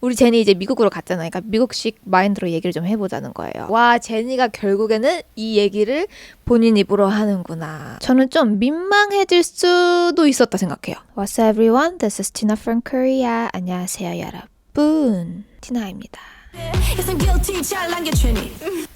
우리 제니 이제 미국으로 갔잖아요. 그러니까 미국식 마인드로 얘기를 좀 해보자는 거예요. 와, 제니가 결국에는 이 얘기를 본인 입으로 하는구나. 저는 좀 민망해질 수도 있었다 생각해요. What's up, everyone? This is Tina from Korea. 안녕하세요, 여러분. 티나입니다. 죄니.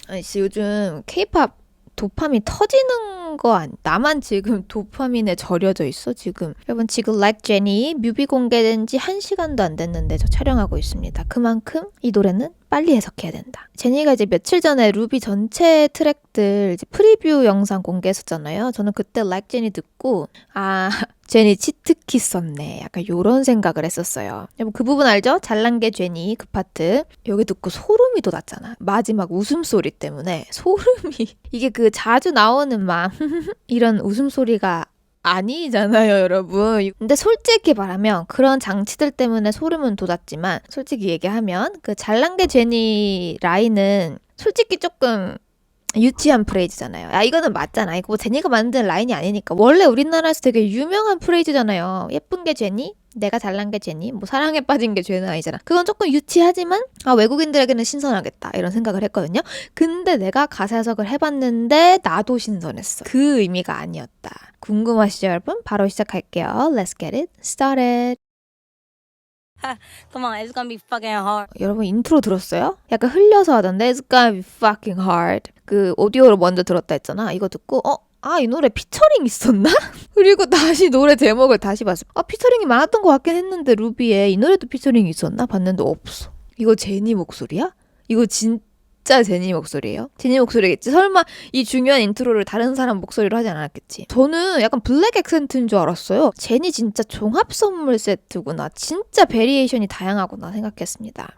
아니, 씨, 요즘 케이팝 도파민 터지는 거 아니? 나만 지금 도파민에 절여져 있어 지금. 여러분 지금 Like Jenny 뮤비 공개된 지 1시간도 안 됐는데 저 촬영하고 있습니다. 그만큼 이 노래는 빨리 해석해야 된다. 제니가 이제 며칠 전에 루비 전체 트랙들 이제 프리뷰 영상 공개했었잖아요. 저는 그때 Like Jenny 듣고 아 제니 치트키 썼네. 약간 요런 생각을 했었어요. 여러분 그 부분 알죠? 잘난 게 제니 그 파트. 여기 듣고 소름이 돋았잖아. 마지막 웃음소리 때문에 소름이 이게 그 자주 나오는 막 이런 웃음소리가 아니잖아요, 여러분. 근데 솔직히 말하면 그런 장치들 때문에 소름은 돋았지만 솔직히 얘기하면 그 잘난 게 제니 라인은 솔직히 조금 유치한 프레이즈잖아요. 아 이거는 맞잖아. 이거 뭐 제니가 만든 라인이 아니니까. 원래 우리나라에서 되게 유명한 프레이즈잖아요. 예쁜 게 제니, 내가 잘난 게 제니, 뭐 사랑에 빠진 게 죄는 아니잖아. 그건 조금 유치하지만 아 외국인들에게는 신선하겠다 이런 생각을 했거든요. 근데 내가 가사 해석을 해봤는데 나도 신선했어. 그 의미가 아니었다. 궁금하시죠, 여러분? 바로 시작할게요. Let's get it started. Come on, it's gonna be fucking hard. 여러분 인트로 들었어요? 약간 흘려서 하던데 It's gonna be fucking hard. 그 오디오로 먼저 들었다 했잖아. 이거 듣고 어? 아, 이 노래 피처링 있었나? 그리고 다시 노래 제목을 다시 봤어. 아, 피처링이 많았던 것 같긴 했는데 루비에 이 노래도 피처링이 있었나? 봤는데 없어. 이거 제니 목소리야? 이거 진 짜 제니 목소리예요? 제니 목소리겠지? 설마 이 중요한 인트로를 다른 사람 목소리로 하지 않았겠지? 저는 약간 블랙 액센트인 줄 알았어요. 제니 진짜 종합 선물 세트구나. 진짜 베리에이션이 다양하구나 생각했습니다.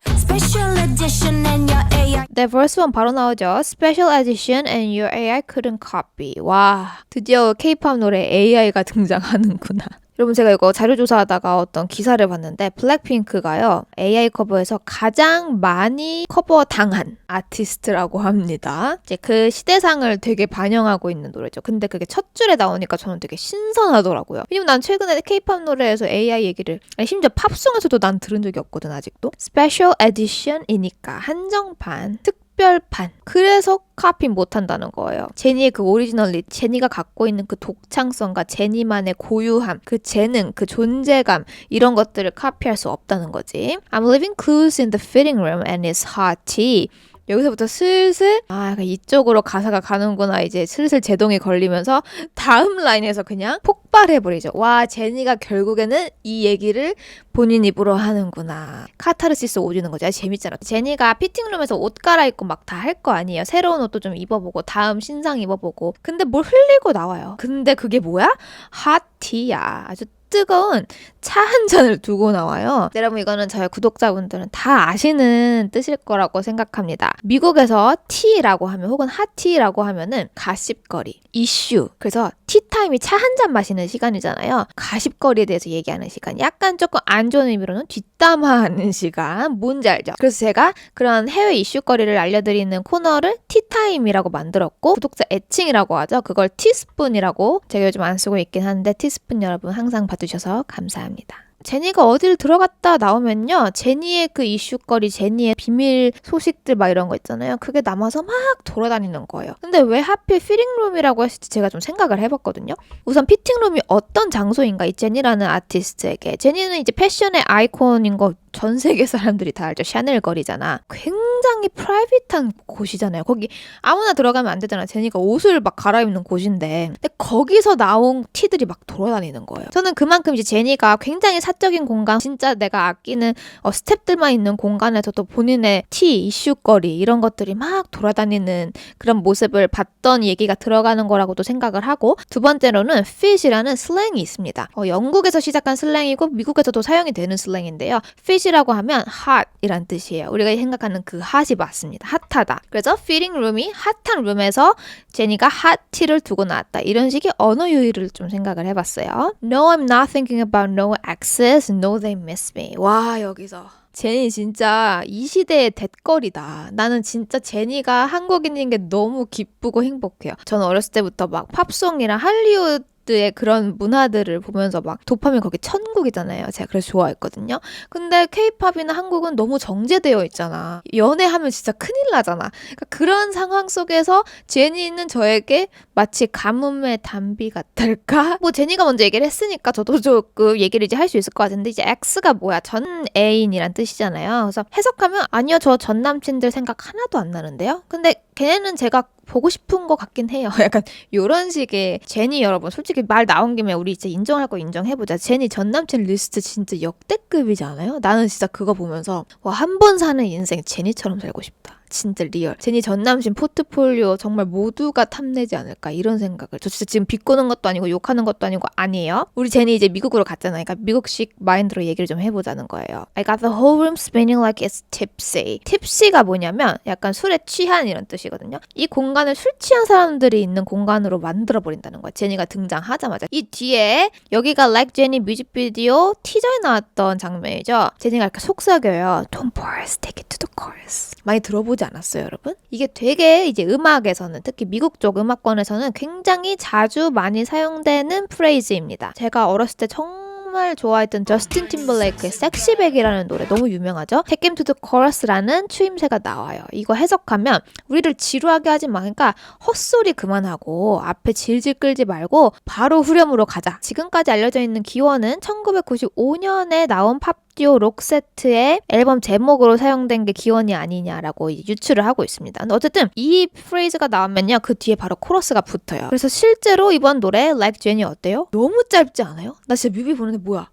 네, verse 1 바로 나오죠. Special edition and your AI couldn't copy. 와, 드디어 K-pop 노래 AI가 등장하는구나. 여러분 제가 이거 자료 조사하다가 어떤 기사를 봤는데 블랙핑크가요 AI 커버에서 가장 많이 커버 당한 아티스트라고 합니다. 이제 그 시대상을 되게 반영하고 있는 노래죠. 근데 그게 첫 줄에 나오니까 저는 되게 신선하더라고요. 왜냐면 난 최근에 K-pop 노래에서 AI 얘기를 아니 심지어 팝송에서도 난 들은 적이 없거든 아직도. 스페셜 에디션이니까 한정판 특 특별판. 그래서 카피 못한다는 거예요. 제니의 그 오리지널리, 제니가 갖고 있는 그 독창성과 제니만의 고유함, 그 재능, 그 존재감, 이런 것들을 카피할 수 없다는 거지. I'm leaving clues in the fitting room and it's hot tea. 여기서부터 슬슬 아 이쪽으로 가사가 가는구나 이제 슬슬 제동이 걸리면서 다음 라인에서 그냥 폭발해버리죠. 와 제니가 결국에는 이 얘기를 본인 입으로 하는구나. 카타르시스 오주는. 아, 재밌잖아. 제니가 피팅룸에서 옷 갈아입고 막 다 할 거 아니에요. 새로운 옷도 좀 입어보고 다음 신상 입어보고. 근데 뭘 흘리고 나와요. 근데 그게 뭐야? 핫티야. 아주 뜨거운 차 한 잔을 두고 나와요. 여러분 이거는 저희 구독자분들은 다 아시는 뜻일 거라고 생각합니다. 미국에서 티라고 하면 혹은 핫티라고 하면은 가십거리, 이슈. 그래서 티타임이 차 한 잔 마시는 시간이잖아요. 가십거리에 대해서 얘기하는 시간. 약간 조금 안 좋은 의미로는 뒷담화하는 시간. 뭔지 알죠? 그래서 제가 그런 해외 이슈거리를 알려드리는 코너를 티타임이라고 만들었고 구독자 애칭이라고 하죠. 그걸 티스푼이라고 제가 요즘 안 쓰고 있긴 한데 티스푼 여러분 항상 봐주셔서 감사합니다. 제니가 어딜 들어갔다 나오면요. 제니의 그 이슈거리, 제니의 비밀 소식들 막 이런 거 있잖아요. 그게 남아서 막 돌아다니는 거예요. 근데 왜 하필 피팅룸이라고 했을지 제가 좀 생각을 해봤거든요. 우선 피팅룸이 어떤 장소인가 이 제니라는 아티스트에게. 제니는 이제 패션의 아이콘인 거 전 세계 사람들이 다 알죠. 샤넬 거리잖아. 굉장히 프라이빗한 곳이잖아요. 거기 아무나 들어가면 안 되잖아. 제니가 옷을 막 갈아입는 곳인데. 근데 거기서 나온 티들이 막 돌아다니는 거예요. 저는 그만큼 이제 제니가 굉장히 사적인 공간, 진짜 내가 아끼는 어, 스탭들만 있는 공간에서도 본인의 티, 이슈거리 이런 것들이 막 돌아다니는 그런 모습을 봤던 얘기가 들어가는 거라고도 생각을 하고 두 번째로는 fit이라는 슬랭이 있습니다. 어, 영국에서 시작한 슬랭이고 미국에서도 사용이 되는 슬랭인데요. fit이라고 하면 hot이란 뜻이에요. 우리가 생각하는 그 hot이 맞습니다. 핫하다. 그래서 fitting room이 핫한 룸에서 제니가 핫 티를 두고 나왔다. 이런 식의 언어 유희를 좀 생각을 해봤어요. No, I'm not thinking about no exes. No, they miss me. 와 여기서 제니 진짜 이 시대의 댓거리다. 나는 진짜 제니가 한국인인 게 너무 기쁘고 행복해요. 저는 어렸을 때부터 막 팝송이랑 할리우드 할리우드의 그런 문화들을 보면서 막 도파민 거기 천국이잖아요. 제가 그래서 좋아했거든요. 근데 케이팝이나 한국은 너무 정제되어 있잖아. 연애하면 진짜 큰일 나잖아. 그러니까 그런 상황 속에서 제니는 저에게 마치 가뭄의 단비 같달까? 뭐 제니가 먼저 얘기를 했으니까 저도 조금 얘기를 이제 할 수 있을 것 같은데 이제 X가 뭐야? 전 애인이란 뜻이잖아요. 그래서 해석하면 아니요 저 전 남친들 생각 하나도 안 나는데요. 근데 걔네는 제가 보고 싶은 것 같긴 해요. 약간 요런 식의 제니 여러분 솔직히 말 나온 김에 우리 진짜 인정할 거 인정해보자. 제니 전 남친 리스트 진짜 역대급이지 않아요? 나는 진짜 그거 보면서 와 한 번 사는 인생 제니처럼 살고 싶다. 진짜 리얼. 제니 전 남친 포트폴리오 정말 모두가 탐내지 않을까 이런 생각을. 저 진짜 지금 비꼬는 것도 아니고 욕하는 것도 아니고 아니에요. 우리 제니 이제 미국으로 갔잖아요. 그러니까 미국식 마인드로 얘기를 좀 해보자는 거예요. I got the whole room spinning like it's tipsy. tipsy가 뭐냐면 약간 술에 취한 이런 뜻이거든요. 이 공간을 술 취한 사람들이 있는 공간으로 만들어 버린다는 거야. 제니가 등장하자마자 이 뒤에 여기가 Like Jenny 뮤직비디오 티저에 나왔던 장면이죠. 제니가 이렇게 속삭여요. Don't us, take it to the chorus. 많이 들어보 지 않았어요, 여러분? 이게 되게 이제 음악에서는 특히 미국 쪽 음악권에서는 굉장히 자주 많이 사용되는 프레이즈입니다. 제가 어렸을 때 정말 좋아했던 저스틴 팀벌레이크의 섹시백이라는 노래 너무 유명하죠? Take him to the chorus라는 추임새가 나와요. 이거 해석하면 우리를 지루하게 하지 마. 그러니까 헛소리 그만하고 앞에 질질 끌지 말고 바로 후렴으로 가자. 지금까지 알려져 있는 기원은 1995년에 나온 팝 듀오 록 세트의 앨범 제목으로 사용된 게 기원이 아니냐라고 유추를 하고 있습니다. 어쨌든 이 프레이즈가 나오면요. 그 뒤에 바로 코러스가 붙어요. 그래서 실제로 이번 노래 Like Jenny 어때요? 너무 짧지 않아요? 나 진짜 뮤비 보는데 뭐야?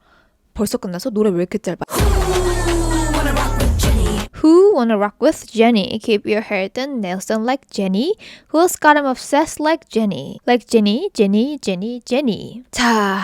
벌써 끝나서 노래 왜 이렇게 짧아? Who wanna rock with Jenny? Keep your hair done, nails done like Jenny. Who's got him obsessed like Jenny? Like Jenny, Jenny, Jenny, Jenny. 자,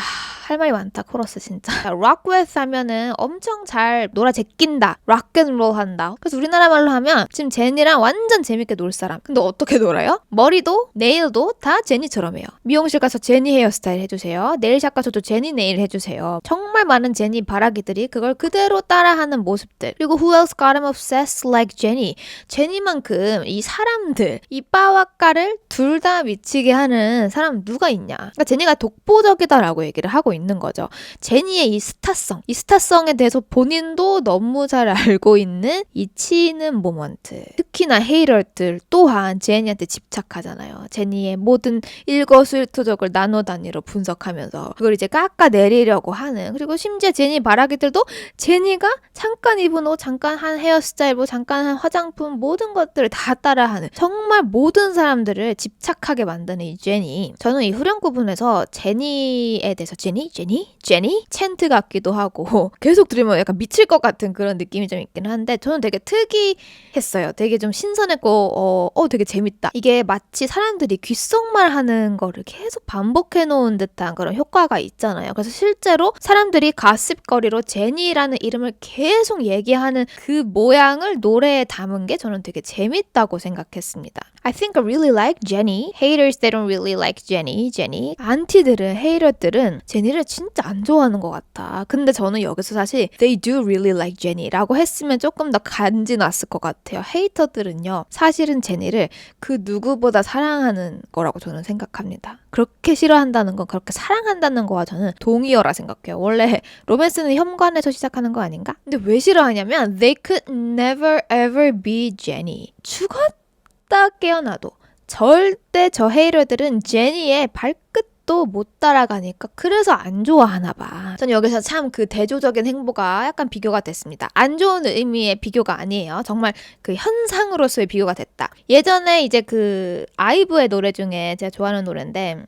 할 말이 많다, 코러스 진짜. with 하면은 엄청 잘 놀아 제낀다. 락앤롤 한다. 그래서 우리나라 말로 하면 지금 제니랑 완전 재밌게 놀 사람. 근데 어떻게 놀아요? 머리도, 네일도 다 제니처럼 해요. 미용실 가서 제니 헤어스타일 해주세요. 네일샵 가서도 제니 네일 해주세요. 정말 많은 제니 바라기들이 그걸 그대로 따라하는 모습들. 그리고 who else got him obsessed like Jenny? 제니만큼 이 사람들, 이 빠와 까를 둘 다 미치게 하는 사람 누가 있냐? 그러니까 제니가 독보적이다라고 얘기를 하고 있는 거죠. 제니의 이 스타성, 이 스타성에 대해서 본인도 너무 잘 알고 있는 이 치는 모먼트. 특히나 헤이러들 또한 제니한테 집착하잖아요. 제니의 모든 일거수일투족을 나눠 단위로 분석하면서 그걸 이제 깎아내리려고 하는 그리고 심지어 제니 바라기들도 제니가 잠깐 입은 옷, 잠깐 한 헤어스타일, 뭐 잠깐 한 화장품 모든 것들을 다 따라하는 정말 모든 사람들을 집착하게 만드는 이 제니. 저는 이 후렴구 부분에서 제니에 대해서 제니, 제니, 제니 챈트 같기도 하고 계속 들으면 약간 미칠 것 같은 그런 느낌이 좀 있긴 한데 저는 되게 특이했어요. 되게 좀 신선했고 어, 어 되게 재밌다. 이게 마치 사람들이 귓속말 하는 거를 계속 반복해 놓은 듯한 그런 효과가 있잖아요. 그래서 실제로 사람들이 가십거리로 제니라는 이름을 계속 얘기하는 그 모양을 노래에 담은 게 저는 되게 재밌다고 생각했습니다. I think I really like Jenny. Haters they don't really like Jenny. Jenny. 안티들은 헤이러들은 제니를 진짜 안 좋아하는 것 같아. 근데 저는 여기서 사실 they do really like Jenny라고 했으면 조금 더 간지 났을 것 같아요. 헤이터들은요 사실은 제니를 그 누구보다 사랑하는 거라고 저는 생각합니다. 그렇게 싫어한다는 건 그렇게 사랑한다는 거와 저는 동의어라 생각해요. 원래 로맨스는 현관에서 시작하는 거 아닌가? 근데 왜 싫어하냐면 they could never ever be Jenny. 죽었 다 깨어나도 절대 저 헤이러들은 제니의 발끝도 못 따라가니까 그래서 안 좋아하나 봐. 전 여기서 참 그 대조적인 행보가 약간 비교가 됐습니다. 안 좋은 의미의 비교가 아니에요. 정말 그 현상으로서의 비교가 됐다. 예전에 이제 그 아이브의 노래 중에 제가 좋아하는 노래인데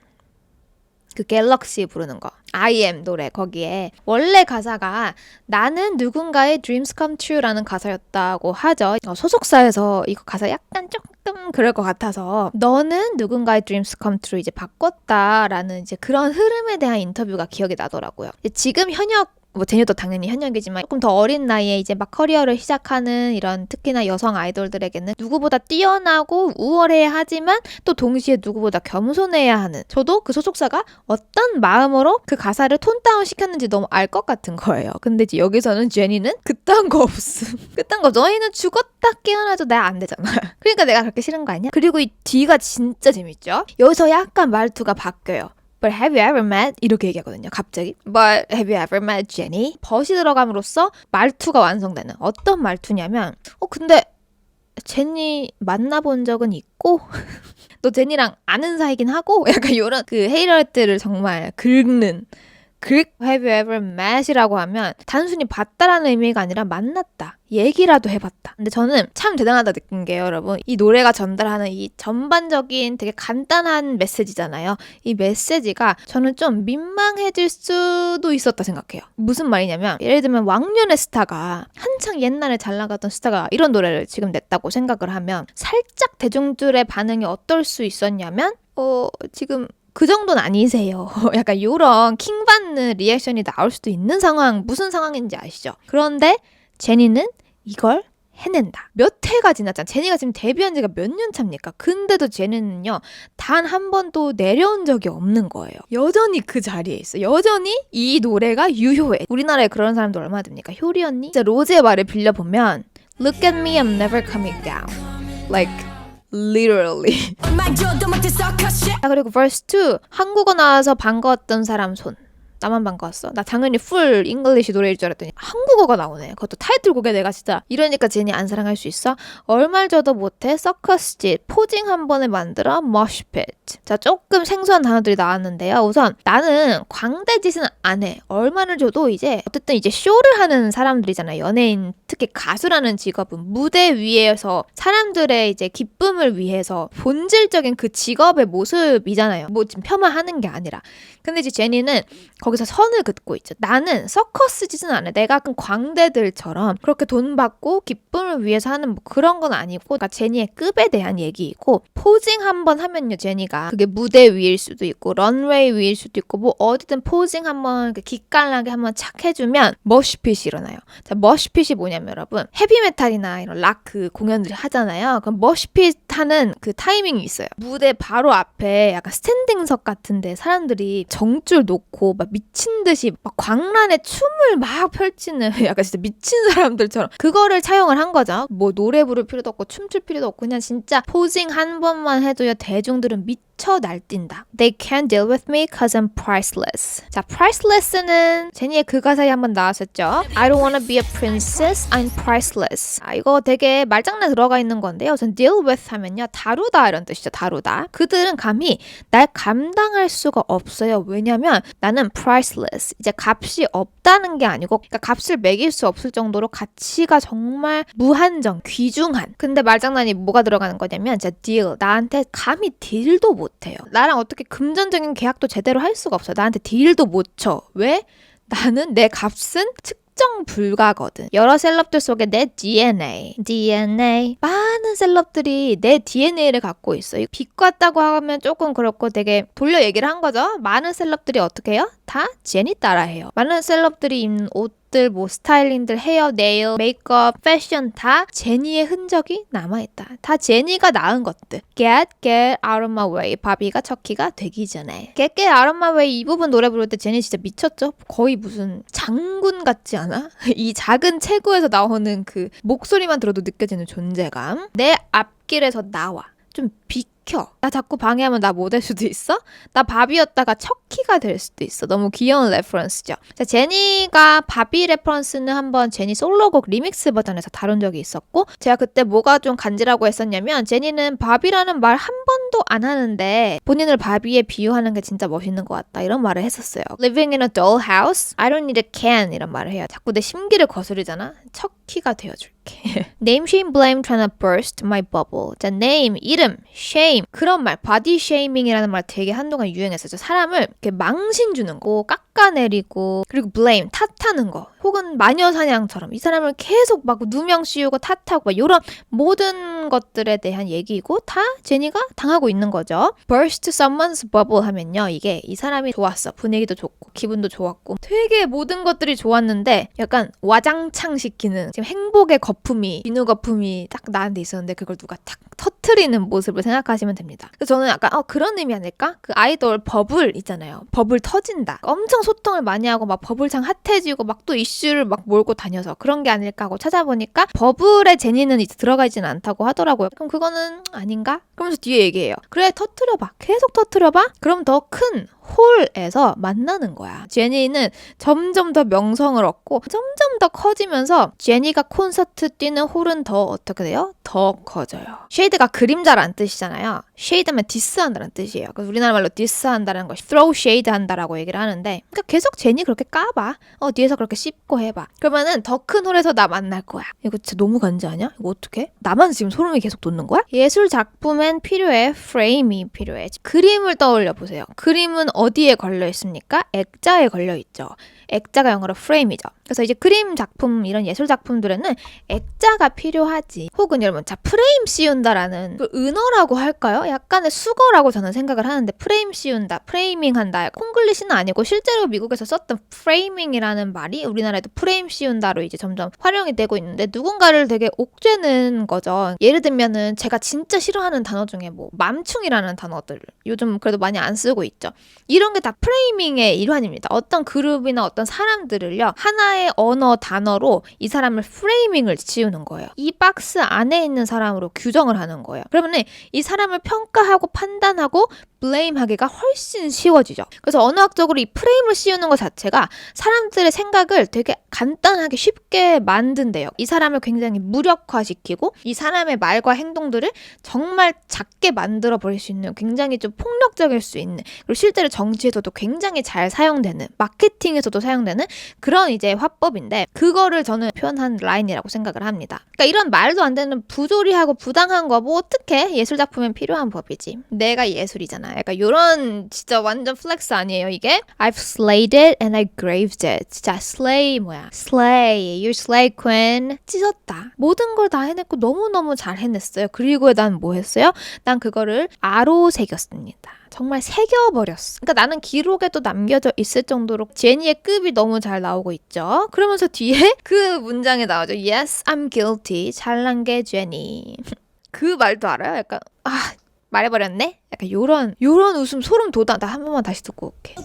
그 갤럭시 부르는 거. I am 노래 거기에 원래 가사가 나는 누군가의 dreams come true라는 가사였다고 하죠. 어, 소속사에서 이거 가사 약간 조금 그럴 것 같아서 너는 누군가의 dreams come true 이제 바꿨다라는 이제 그런 흐름에 대한 인터뷰가 기억이 나더라고요. 지금 현역 뭐 제니도 당연히 현역이지만 조금 더 어린 나이에 이제 막 커리어를 시작하는 이런 특히나 여성 아이돌들에게는 누구보다 뛰어나고 우월해야 하지만 또 동시에 누구보다 겸손해야 하는 저도 그 소속사가 어떤 마음으로 그 가사를 톤 다운 시켰는지 너무 알 것 같은 거예요. 근데 이제 여기서는 제니는 그딴 거 없음. 그딴 거 너희는 죽었다 깨어나도 나 안 되잖아. 그러니까 내가 그렇게 싫은 거 아니야? 그리고 이 뒤가 진짜 재밌죠? 여기서 약간 말투가 바뀌어요. But have you ever met? 이렇게 얘기하거든요. 갑자기. But have you ever met Jenny? 벗이 들어감으로써 말투가 완성되는 어떤 말투냐면 어 근데 제니 만나본 적은 있고 너 제니랑 아는 사이긴 하고 약간 이런 그 헤이럴들을 정말 긁는 긁 have you ever met이라고 하면 단순히 봤다라는 의미가 아니라 만났다 얘기라도 해봤다. 근데 저는 참 대단하다 느낀 게요 여러분. 이 노래가 전달하는 이 전반적인 되게 간단한 메시지잖아요. 이 메시지가 저는 좀 민망해질 수도 있었다 생각해요. 무슨 말이냐면 예를 들면 왕년의 스타가 한창 옛날에 잘 나갔던 스타가 이런 노래를 지금 냈다고 생각을 하면 살짝 대중들의 반응이 어떨 수 있었냐면 어 지금 그 정도는 아니세요. 약간 요런 킹 받는 리액션이 나올 수도 있는 상황, 무슨 상황인지 아시죠? 그런데 제니는 이걸 해낸다. 몇 해가 지났잖아. 제니가 지금 데뷔한 지가 몇 년 차입니까? 근데도 제니는요, 단 한 번도 내려온 적이 없는 거예요. 여전히 그 자리에 있어. 여전히 이 노래가 유효해. 우리나라에 그런 사람도 얼마나 됩니까? 효리 언니? 진짜 로제의 말을 빌려보면, Look at me, I'm never coming down. Like, literally. 자 그리고 verse 2 한국어 나와서 반가웠던 사람 손 나만 반가웠어? 나 당연히 풀 잉글리시 노래일 줄 알았더니 한국어가 나오네. 그것도 타이틀곡에 내가 진짜 이러니까 제니 안 사랑할 수 있어? 얼말져도 못해? 서커스 짓 포징 한 번에 만들어? 머시핏 자 조금 생소한 단어들이 나왔는데요. 우선 나는 광대 짓은 안 해. 얼마를 줘도 이제 어쨌든 이제 쇼를 하는 사람들이잖아요. 연예인 특히 가수라는 직업은 무대 위에서 사람들의 이제 기쁨을 위해서 본질적인 그 직업의 모습이잖아요. 뭐 지금 폄하하는 게 아니라. 근데 이제 제니는 거 기서 선을 긋고 있죠. 나는 서커스 짓은 안 해. 내가 그 광대들처럼 그렇게 돈 받고 기쁨을 위해서 하는 뭐 그런 건 아니고 그러니까 제니의 급에 대한 얘기이고 포징 한 번 하면요 제니가 그게 무대 위일 수도 있고 런웨이 위일 수도 있고 뭐 어디든 포징 한번 기깔나게 한번 착 해주면 머시핏이 일어나요. 자 머시핏이 뭐냐면 여러분 헤비메탈이나 이런 락 그 공연들이 하잖아요. 그럼 머시핏 하는 그 타이밍이 있어요. 무대 바로 앞에 약간 스탠딩석 같은데 사람들이 정줄 놓고 막 미친 듯이 막 광란에 춤을 막 펼치는 약간 진짜 미친 사람들처럼 그거를 차용을 한 거죠. 뭐 노래 부를 필요도 없고 춤출 필요도 없고 그냥 진짜 포징 한 번만 해도요 대중들은 미쳐 날뛴다. They can't deal with me cause I'm priceless. 자, priceless는 제니의 그 가사에 한번 나왔었죠. I don't wanna be a princess, I'm priceless. 아, 이거 되게 말장난 들어가 있는 건데요. 우선 deal with 하면요. 다루다 이런 뜻이죠. 다루다. 그들은 감히 날 감당할 수가 없어요. 왜냐면 나는 priceless. 이제 값이 없다는 게 아니고 그러니까 값을 매길 수 없을 정도로 가치가 정말 무한정, 귀중한. 근데 말장난이 뭐가 들어가는 거냐면 진짜 deal. 나한테 감히 딜도 못 해요. 나랑 어떻게 금전적인 계약도 제대로 할 수가 없어. 나한테 딜도 못 쳐. 왜? 나는 내 값은 측 정 불가거든. 여러 셀럽들 속에 내 DNA, DNA. 많은 셀럽들이 내 DNA를 갖고 있어. 요 비꼬았다고 하면 조금 그렇고 되게 돌려 얘기를 한 거죠. 많은 셀럽들이 어떻게 해요? 다 제니 따라 해요. 많은 셀럽들이 입는 옷 들, 뭐 스타일링들, 헤어, 네일, 메이크업, 패션 다 제니의 흔적이 남아있다. 다 제니가 낳은 것들. Get, get out of my way. 바비가 척키가 되기 전에. Get, get out of my way 이 부분 노래 부를 때 제니 진짜 미쳤죠? 거의 무슨 장군 같지 않아? 이 작은 체구에서 나오는 그 목소리만 들어도 느껴지는 존재감. 내 앞길에서 나와. 좀 비켜. 나 자꾸 방해하면 나못될 수도 있어? 나 바비였다가 척키가 될 수도 있어. 너무 귀여운 레퍼런스죠. 자, 제니가 바비 레퍼런스는 한번 제니 솔로곡 리믹스 버전에서 다룬 적이 있었고, 제가 그때 뭐가 좀 간지라고 했었냐면, 제니는 바비라는 말 한 번도 안 하는데, 본인을 바비에 비유하는 게 진짜 멋있는 것 같다. 이런 말을 했었어요. Living in a doll house? I don't need a can. 이런 말을 해요. 자꾸 내 심기를 거스르잖아? 척키가 되어줄게. name, shame, blame, trying to burst my bubble. 자, name, 이름, shame. 그런 말, body shaming이라는 말 되게 한동안 유행했었죠. 사람을 이렇게 망신 주는 거, 깎 아내리고, 그리고 blame, 탓하는 거. 혹은 마녀 사냥처럼 이 사람을 계속 막 누명 씌우고 탓하고 막 이런 모든 것들에 대한 얘기고 다 제니가 당하고 있는 거죠. burst someone's bubble 하면요. 이게 이 사람이 좋았어. 분위기도 좋고 기분도 좋았고 되게 모든 것들이 좋았는데 약간 와장창 시키는 지금 행복의 거품이 비누 거품이 딱 나한테 있었는데 그걸 누가 탁 터트리는 모습을 생각하시면 됩니다. 그래서 저는 약간 어 그런 의미 아닐까? 그 아이돌 버블 있잖아요. 버블 터진다. 엄청 소통을 많이 하고 막 버블창 핫해지고 막 또 이슈를 막 몰고 다녀서 그런 게 아닐까 하고 찾아보니까 버블의 제니는 이제 들어가 있지는 않다고 하더라고요. 그럼 그거는 아닌가? 그러면서 뒤에 얘기해요. 그래 터트려봐. 계속 터트려봐. 그럼 더큰 홀에서 만나는 거야. 제니는 점점 더 명성을 얻고 점점 더 커지면서 제니가 콘서트 뛰는 홀은 더 어떻게 돼요? 더 커져요. 쉐이드가 그림자란 뜻이잖아요. 쉐이드면 디스한다는 뜻이에요. 그래서 우리나라 말로 디스한다는 걸 throw shade 한다라고 얘기를 하는데 그러니까 계속 제니 그렇게 까봐. 어 뒤에서 그렇게 씹고 해봐. 그러면은 더 큰 홀에서 나 만날 거야. 이거 진짜 너무 간지 아니야? 이거 어떡해? 나만 지금 소름이 계속 돋는 거야? 예술 작품엔 필요해 프레임이 필요해. 그림을 떠올려 보세요. 그림은 어디에 걸려 있습니까? 액자에 걸려 있죠. 액자가 영어로 프레임이죠. 그래서 이제 그림 작품 이런 예술 작품들에는 액자가 필요하지. 혹은 여러분 자 프레임 씌운다라는 그 은어라고 할까요? 약간의 수거라고 저는 생각을 하는데 프레임 씌운다, 프레이밍한다. 콩글리시는 아니고 실제로 미국에서 썼던 프레이밍이라는 말이 우리나라에도 프레임 씌운다로 이제 점점 활용이 되고 있는데 누군가를 되게 옥죄는 거죠. 예를 들면은 제가 진짜 싫어하는 단어 중에 뭐 맘충이라는 단어들 요즘 그래도 많이 안 쓰고 있죠. 이런 게 다 프레이밍의 일환입니다. 어떤 그룹이나 어떤 사람들을요 하나의 언어 단어로 이 사람을 프레이밍을 지우는 거예요. 이 박스 안에 있는 사람으로 규정을 하는 거예요. 그러면 이 사람을 평가하고 판단하고 블레임하기가 훨씬 쉬워지죠. 그래서 언어학적으로 이 프레임을 씌우는 것 자체가 사람들의 생각을 되게 간단하게 쉽게 만든대요. 이 사람을 굉장히 무력화시키고 이 사람의 말과 행동들을 정말 작게 만들어 버릴 수 있는 굉장히 좀 폭력적일 수 있는 그리고 실제로 정치에서도 굉장히 잘 사용되는 마케팅에서도 사용되는 그런 이제 화 법인데 그거를 저는 표현한 라인이라고 생각을 합니다. 그러니까 이런 말도 안 되는 부조리하고 부당한 거 뭐 어떻게 예술 작품엔 필요한 법이지. 내가 예술이잖아. 약간 요런 진짜 완전 플렉스 아니에요 이게? I've slayed it and I graved it. 진짜 slay 뭐야? slay. You slay queen. 찢었다. 모든 걸 다 해냈고 너무너무 잘 해냈어요. 그리고 난 뭐 했어요? 난 그거를 아로 새겼습니다. 정말 새겨버렸어. 그러니까 나는 기록에도 남겨져 있을 정도로 제니의 급이 너무 잘 나오고 있죠. 그러면서 뒤에 그 문장이 나오죠. Yes, I'm guilty. 잘난 게 제니. 그 말도 알아요? 약간 아 말해버렸네? 약간 요런 요런 웃음 소름 돋아. 나 한 번만 다시 듣고 올게.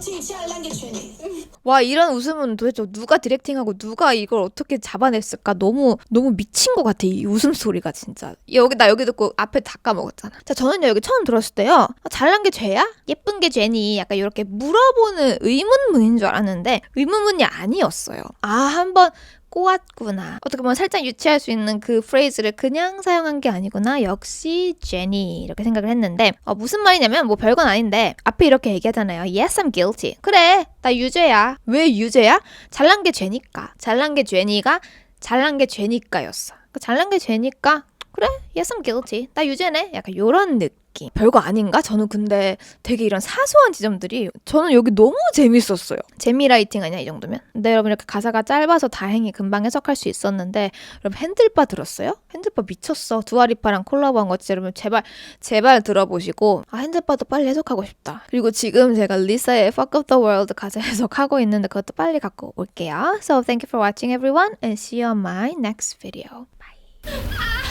와 이런 웃음은 도대체 누가 디렉팅하고 누가 이걸 어떻게 잡아냈을까? 너무 너무 미친 것 같아 이 웃음 소리가 진짜. 여기 나 여기 듣고 앞에 다 까먹었잖아. 자 저는요 여기 처음 들었을 때요 아, 잘난 게 죄야? 예쁜 게 죄니? 약간 이렇게 물어보는 의문문인 줄 알았는데 의문문이 아니었어요. 아 한번 꼬았구나. 어떻게 보면 살짝 유치할 수 있는 그 프레이즈를 그냥 사용한 게 아니구나. 역시 제니 이렇게 생각을 했는데 어, 무슨 말이냐면 뭐 별건 아닌데 앞에 이렇게 얘기하잖아요. Yes, I'm guilty. 그래, 나 유죄야. 왜 유죄야? 잘난 게 죄니까. 잘난 게 죄니가 잘난 게 죄니까였어. 그 잘난 게 죄니까 그래, yes, I'm guilty. 나 유죄네. 약간 요런 느낌. 별거 아닌가? 저는 근데 되게 이런 사소한 지점들이 저는 여기 너무 재밌었어요. 재미라이팅 아니야 이 정도면? 근데 여러분 이렇게 가사가 짧아서 다행히 금방 해석할 수 있었는데 여러분 핸들바 들었어요? 핸들바 미쳤어. 두아리파랑 콜라보한 거 진짜 여러분 제발 제발 들어보시고 아 핸들바도 빨리 해석하고 싶다. 그리고 지금 제가 리사의 Fuck Up the World 가사 해석하고 있는데 그것도 빨리 갖고 올게요. So thank you for watching everyone and see you on my next video. Bye.